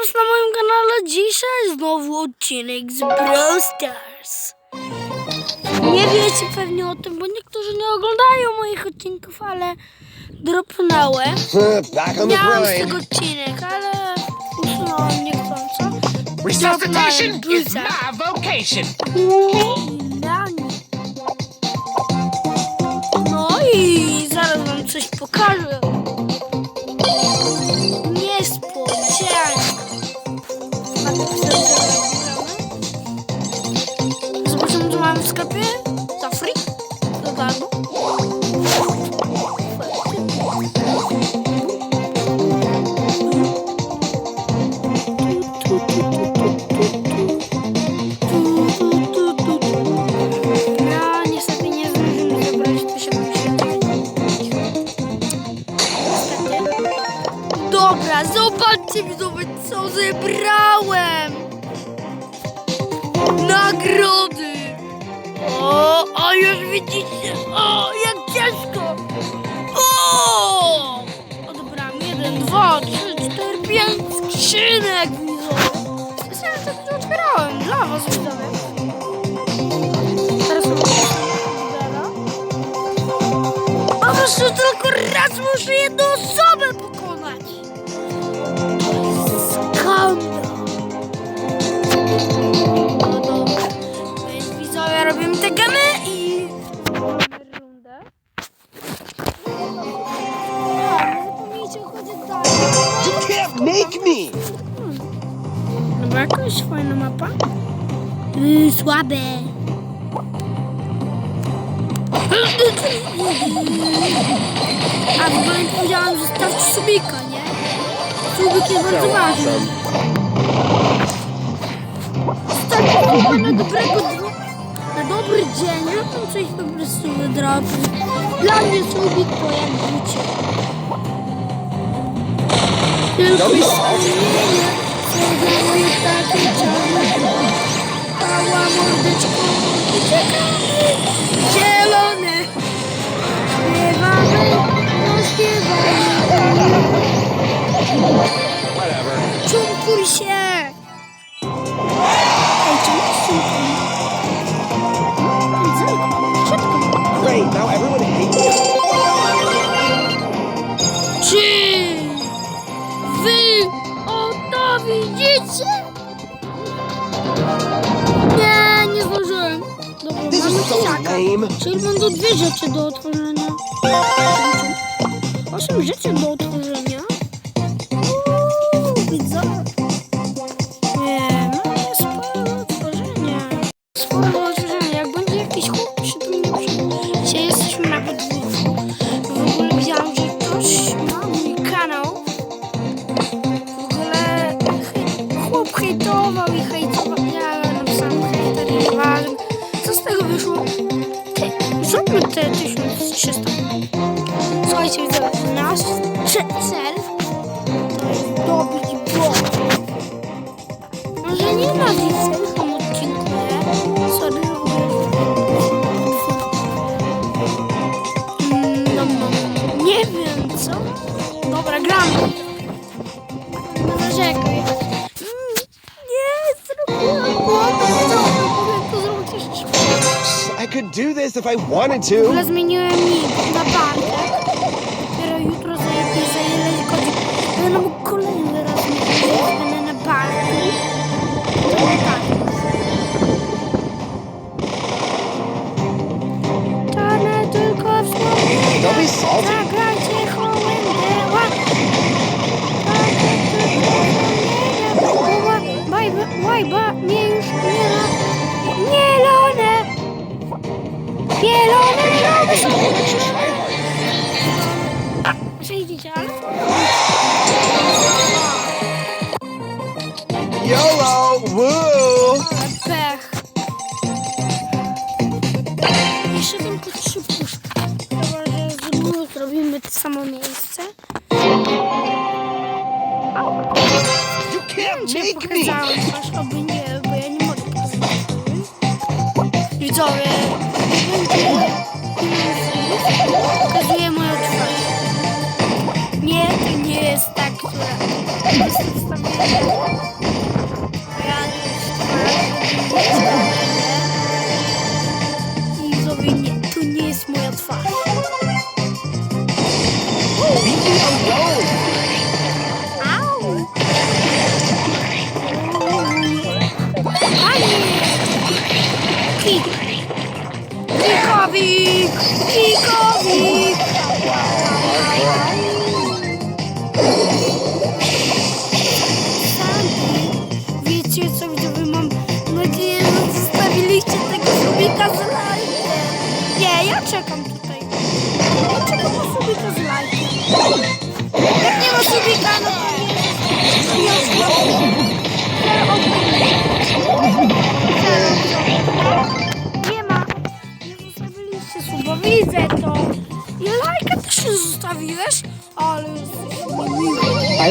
Teraz na moim kanale dzisiaj znowu odcinek z Brawl Stars. Nie wiecie pewnie o tym, bo niektórzy nie oglądają moich odcinków, ale dropnąłem. Miałam z tego odcinek, ale usunąłem niechcąco. Resuscitation Dropnąłem is Bruce'a. my vocation. Pięć skrzynek widzowie! Specjalnie to dużo otwierałem dla was widzowie. Teraz zero. A tylko raz muszę jedną osobę Słabe. A w ogóle powiedziałam, że stawcie subika, nie? Subik jest bardzo ważny. Suba na dobrego dnia. Na dobry dzień, że tam coś po prostu wydrobi. Dla mnie subik to jak życie. Tylko wspomnienie, co moje takie czarne. Mordeczko, uciekamy. Zielone. Śpiewamy, śpiewamy. Czumkuj się. Ej, czemu. Great. Now everyone hates me. Czy wy o to widzicie? Dobra, This mamy is so psiaka. lame. Czyli będą dwie rzeczy do otworzenia. Osiem rzeczy do otworzenia. Do this if I wanted to. ogóle nick na Bartek. Dopiero jutro za za ile godzin. Będę mógł kolejny raz zmienić. Będę na Bartu. To nie tak. Czarne tylko wspomnienia. Don't be salty. 60. YOLO! Woo! Pech. Jeszcze ten trzy puszki. Chyba, że zrobimy to samo miejsce. You can't Cię make me! pokazałem oby nie, bo ja nie mogę pokazać. Widzowie pokazuję moją twarz. Nie, to nie jest tak, która jest przedstawiona. ja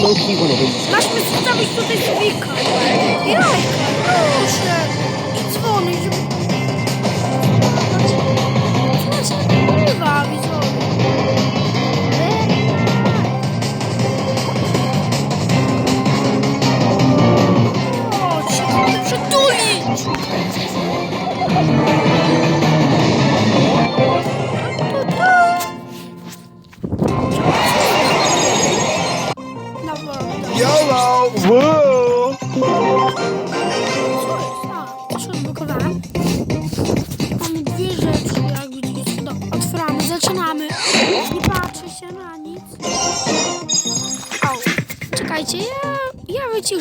to win. Masz mi zostawić tutaj subika. I lajka, proszę. I dzwony, żeby...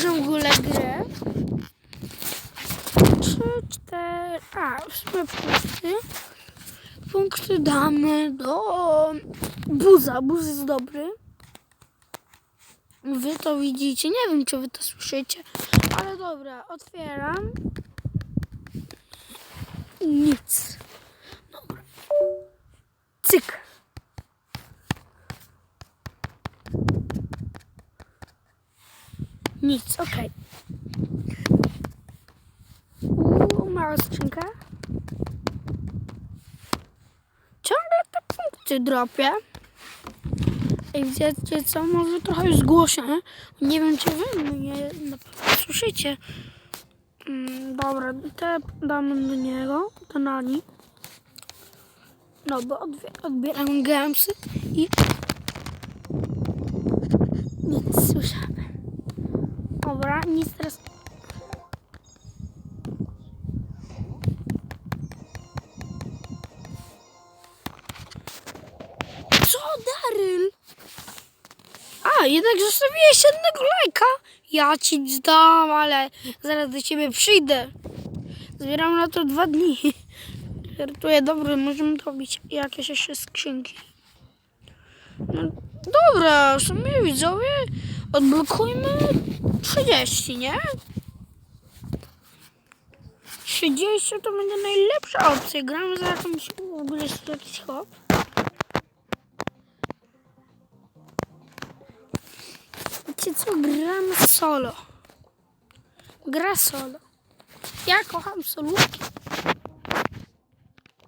w ogóle grę. Trzy, cztery... A, w sumie punkty. Punkty damy do buza. Buz jest dobry. Wy to widzicie, nie wiem czy wy to słyszycie, ale dobra, otwieram. Nic. Dobra. Cyk. Nic, okej. Uuu, mała skrzynka. Ciągle te punkty dropię. Ej, wiecie co, może trochę już głośno. Nie wiem, czy wy mnie na pewno słyszycie. Mm, dobra, te damy do niego, do Nani. No, bo odbie- odbieram gamsy i nic słyszymy. Nic teraz... Co, Daryl? A, jednak zostawiłeś jednego lajka. Ja ci zdam, ale zaraz do ciebie przyjdę. Zbieram na to dwa dni. Żartuję, dobra, możemy robić jakieś jeszcze skrzynki. No, dobra, w sumie widzowie, odblokujmy 30, nie? 30 to będzie najlepsza opcja. Gramy za jakąś, w ogóle jakiś hop. Wiecie co? Gramy solo. Gra solo. Ja kocham solówki.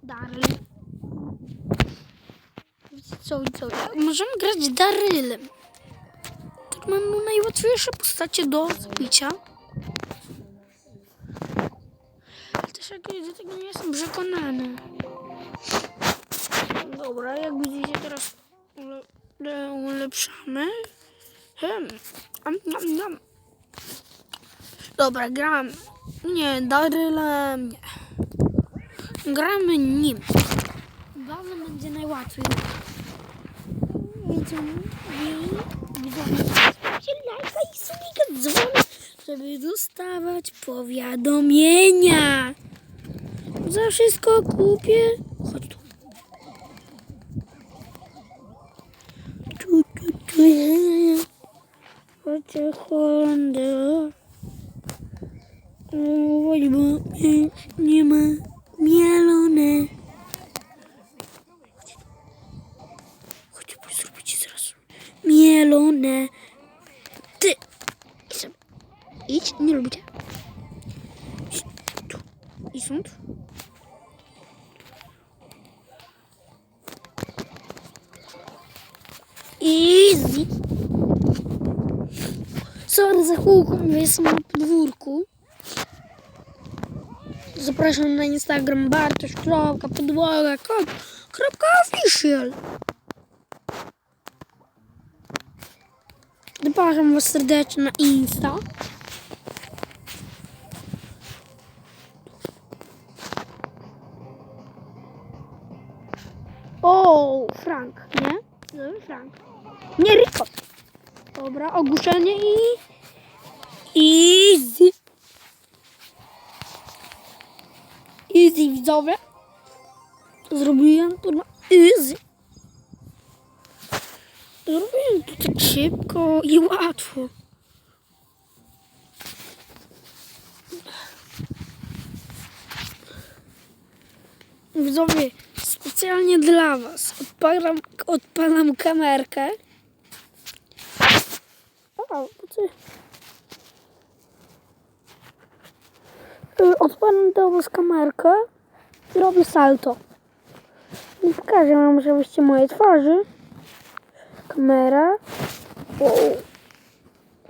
Daryl. Wiecie co? co? Możemy grać Darylem. Mamy najłatwiejsze postacie do zabicia. Ale też jak do tego nie jestem przekonany. Dobra, jak widzicie teraz ule- ule- ulepszamy. Hmm. Am, am, am. Dobra, gram. Nie, Darylem nie. Gramy nim. Bazem będzie najłatwiej. Widzą, widzą, zostawcie lajka i subika dzwona, żeby dostawać powiadomienia. Za wszystko kupię. Chodź tu. Tu, tu, tu. Chodźcie, Honda. Oj, bo nie, ma mielone. Mielone. Idź, nie lubicie. Idź tu. I stąd. Easy. Sorry za kółko, jestem na podwórku. Zapraszam na Instagram bartosz.podłoga.official Zapraszam Was serdecznie na Insta. O, Dobry Frank. Nie, Rico. Dobra, ogłuszenie i... Easy. Easy widzowie. Zrobiłem to na easy. Zrobiłem to tak szybko i łatwo. Widzowie, specjalnie dla Was odpalam, kamerkę. O, co? Y, Odpalam Was kamerkę i robię salto. I pokażę Wam, żebyście moje twarzy. Kamera. Wow.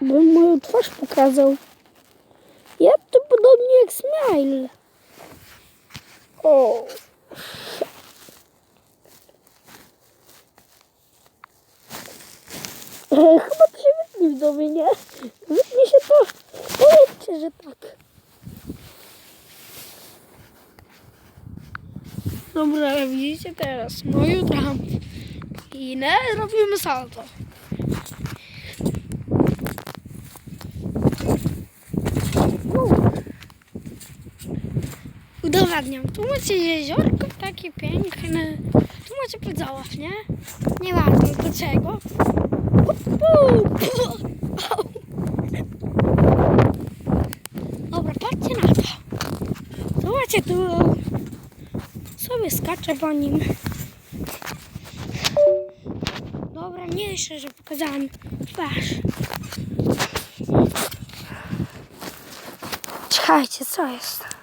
Bym moją twarz pokazał. Jak to podobnie jak smile. O. E, Chyba to się wytnie w domu, nie? Wytnie się to. Powiedzcie, że tak. Dobra, widzicie teraz moją trampę. I nie robimy salto. No. Udowadniam. Tu macie jeziorko takie piękne. Tu macie podzaław, nie? Nie ważne do czego. Dobra, patrzcie na to. Zobaczcie tu. Sobie skaczę po nim. Dobra, mniejsze, że pokazałam twarz. Czekajcie, co jest?